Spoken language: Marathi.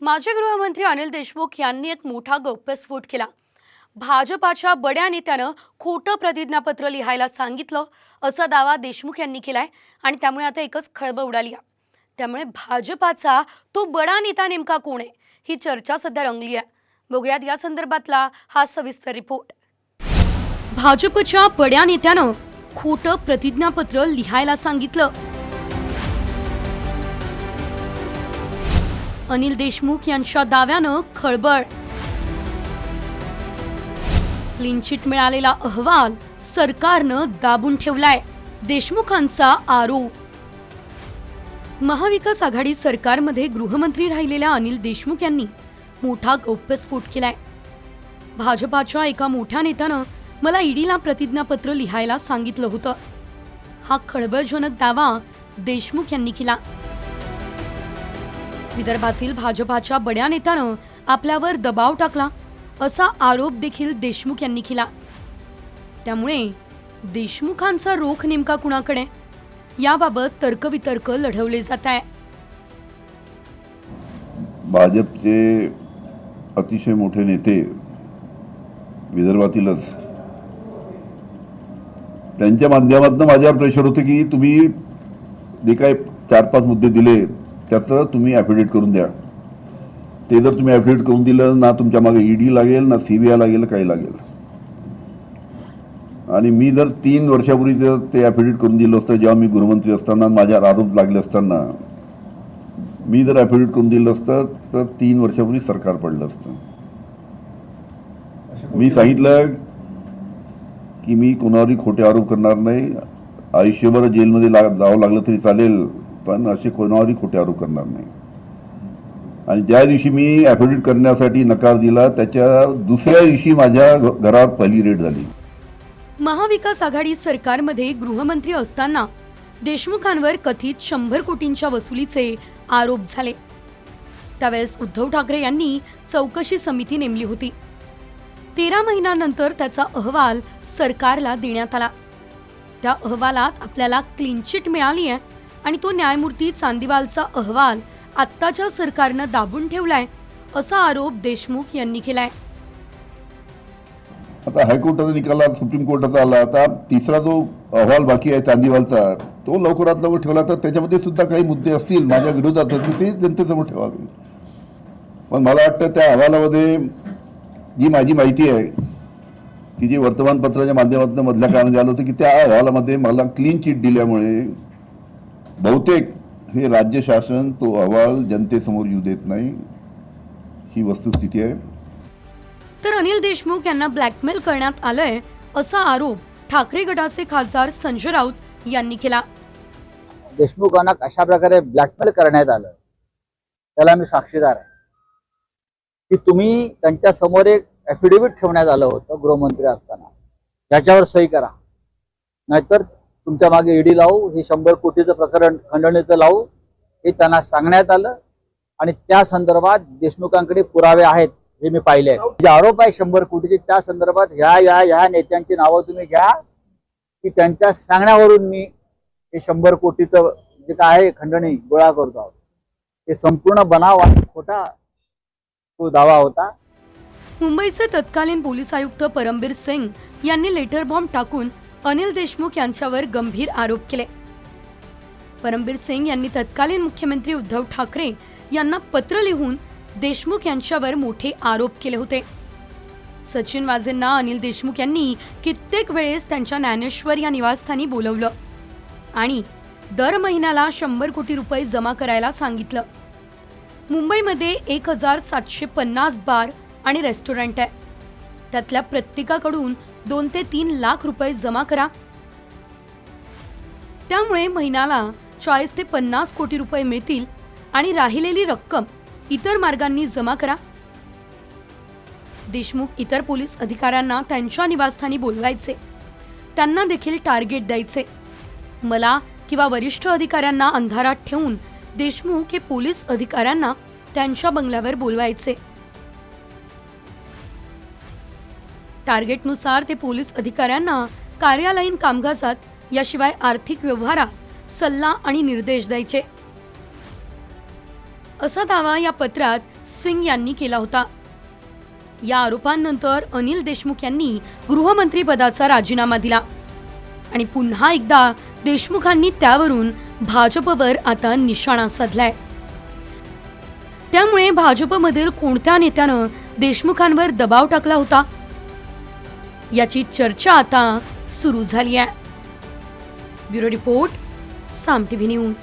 माजी गृहमंत्री अनिल देशमुख यांनी एक मोठा गौप्यस्फोट केला. भाजपाच्या बड्या नेत्यानं खोटं प्रतिज्ञापत्र लिहायला सांगितलं असा दावा देशमुख यांनी केलाय आणि त्यामुळे आता एकच खळबळ उडाली त्यामुळे भाजपाचा तो बडा नेता नेमका कोण आहे ही चर्चा सध्या रंगली आहे. बघूयात या संदर्भातला हा सविस्तर रिपोर्ट. भाजपच्या बड्या नेत्यानं खोटं प्रतिज्ञापत्र लिहायला सांगितलं अनिल देशमुख यांच्या दाव्यानं खळबळ. क्लीन चिट मिळालेला अहवाल सरकारनं दाबून ठेवलाय. देशमुखांचा आरोप. महाविकास आघाडी सरकारमध्ये गृहमंत्री राहिलेल्या अनिल देशमुख यांनी मोठा गौप्यस्फोट केलाय. भाजपाच्या एका मोठ्या नेत्यानं मला ईडीला प्रतिज्ञापत्र लिहायला सांगितलं होतं. हा खळबळजनक दावा देशमुख यांनी केला. विदर्भातील भाजपाच्या बड्या नेत्यानं आपल्यावर दबाव टाकला असा आरोप देखील देशमुख यांनी केला. त्यामुळे देशमुखांचा रोख नेमका कुणाकडे? याबाबत तर्कवितर्क लढवले जात आहे. भाजपचे अतिशय मोठे नेते विदर्भातीलच. त्यांच्या माध्यमातून माझ्यावर प्रेशर होतं की तुम्ही जे काय चार पाच मुद्दे दिले त्याचं तुम्ही ॲफिडेविट करून द्या. ते जर तुम्ही ॲफिडेविट करून दिलं ना तुमच्या मागे ईडी लागेल ना सी बी आय लागेल काही लागेल. आणि मी जर तीन वर्षापूर्वी जर ते ॲफिडेविट करून दिलं असतं जेव्हा मी गृहमंत्री असताना माझ्यावर आरोप लागले असताना मी जर ॲफिडेविट करून दिलं असतं तर तीन वर्षापूर्वी सरकार पडलं असतं. मी सांगितलं की मी कोणावरही खोटे आरोप करणार नाही. आयुष्यभर जेलमध्ये ला जावं लागलं तरी चालेल. पण असे कोणावरही खोटे आरोप करणार नाही. आणि ज्या दिवशी मी ॲफिडेविट करण्यासाठी नकार दिला त्याच्या दुसऱ्या दिवशी माझ्या घरावर घरात पहिली रेड झाली. महाविकास आघाडी सरकारमध्ये गृहमंत्री असताना देशमुखांवर कथित शंभर कोटींच्या वसुलीचे आरोप झाले. त्यावेळेस उद्धव ठाकरे यांनी चौकशी समिती नेमली होती. तेरा महिन्यानंतर त्याचा अहवाल सरकारला देण्यात आला. त्या अहवालात आपल्याला क्लीन चिट मिळाली आहे आणि तो न्यायमूर्ती चांदीवालचा अहवाल आत्ताच्या सरकारनं दाबून ठेवलाय असा आरोप देशमुख यांनी केलाय. आता हायकोर्टाचा निकाल सुप्रीम कोर्टाचा आला. आता तिसरा जो अहवाल बाकी आहे चांदीवालचा तो लवकरात लवकर ठेवला तर त्याच्यामध्ये सुद्धा काही मुद्दे असतील माझ्या विरोधात असतील ते जनतेसमोर ठेवावे. पण मला वाटतं त्या अहवालामध्ये जी माझी माहिती आहे की जी वर्तमानपत्राच्या माध्यमातून मधल्या काळामध्ये आलं होतं की त्या अहवालामध्ये मला क्लीन चिट दिल्यामुळे बहुतेक हे राज्य शासन तो अहवाल जनतेसमोर येऊ देत नाही ही वस्तुस्थिती आहे. तर अनिल देशमुख यांना ब्लॅकमेल करण्यात आलंय असा आरोप ठाकरे गटाचे खासदार संजय राऊत यांनी केला. देशमुखांना कशा प्रकारे ब्लॅकमेल करण्यात आलं त्याला मी साक्षीदार आहे. की तुम्ही त्यांच्यासमोर एक ऍफिडेव्हिट ठेवण्यात आलं होतं गृहमंत्री असताना त्याच्यावर सही करा. नाहीतर तुमच्या मागे ईडी लावू हे शंभर कोटीचं प्रकरण खंडणीचं लावू हे त्यांना सांगण्यात आलं. आणि त्या संदर्भात देशमुखांकडे पुरावे आहेत हे मी पाहिले जे आरोप आहे शंभर कोटीचे त्या संदर्भात ह्या या ह्या नेत्यांची नावं तुम्ही घ्या की त्यांच्या सांगण्यावरून मी हे शंभर कोटीचं जे काय आहे खंडणी गोळा करतो आहोत. हे संपूर्ण बनाव आणि खोटा तो दावा होता. मुंबईचे तत्कालीन पोलीस आयुक्त परमबीर सिंग यांनी लेटर बॉम्ब टाकून अनिल देशमुख यांच्यावर गंभीर आरोप केले. परमबीर सिंग यांनी तत्कालीन मुख्यमंत्री उद्धव ठाकरे यांना पत्र लिहून देशमुख यांच्यावर मोठे आरोप केले होते. सचिन वाझेंना अनिल देशमुख यांनी कित्येक वेळेस त्यांच्या ज्ञानेश्वर या निवासस्थानी बोलवलं आणि दर महिन्याला शंभर कोटी रुपये जमा करायला सांगितलं. मुंबईमध्ये एक हजार सातशे पन्नास बार आणि रेस्टॉरंट आहे. त्यातल्या प्रत्येकाकडून दोन ते तीन लाख रुपये जमा करा. त्यामुळे महिन्याला चाळीस ते पन्नास कोटी रुपये मिळतील आणि राहिलेली रक्कम इतर मार्गांनी जमा करा. देशमुख इतर पोलीस अधिकाऱ्यांना त्यांच्या निवासस्थानी बोलवायचे. त्यांना देखील टार्गेट द्यायचे. मला किंवा वरिष्ठ अधिकाऱ्यांना अंधारात ठेवून देशमुख हे पोलीस अधिकाऱ्यांना त्यांच्या बंगल्यावर बोलवायचे. टार्गेटनुसार ते पोलीस अधिकाऱ्यांना कार्यालयीन कामकाजात याशिवाय आर्थिक व्यवहारात सल्ला आणि निर्देश द्यायचे. असा दावा या पत्रात सिंग यांनी केला होता. या आरोपांनंतर अनिल देशमुख यांनी गृहमंत्री पदाचा राजीनामा दिला. आणि पुन्हा एकदा देशमुखांनी त्यावरून भाजपवर आता निशाणा साधलाय. त्यामुळे भाजपमधील कोणत्या नेत्यानं देशमुखांवर दबाव टाकला होता? याची चर्चा आता सुरू झाली आहे. Bureau report Saam TV news.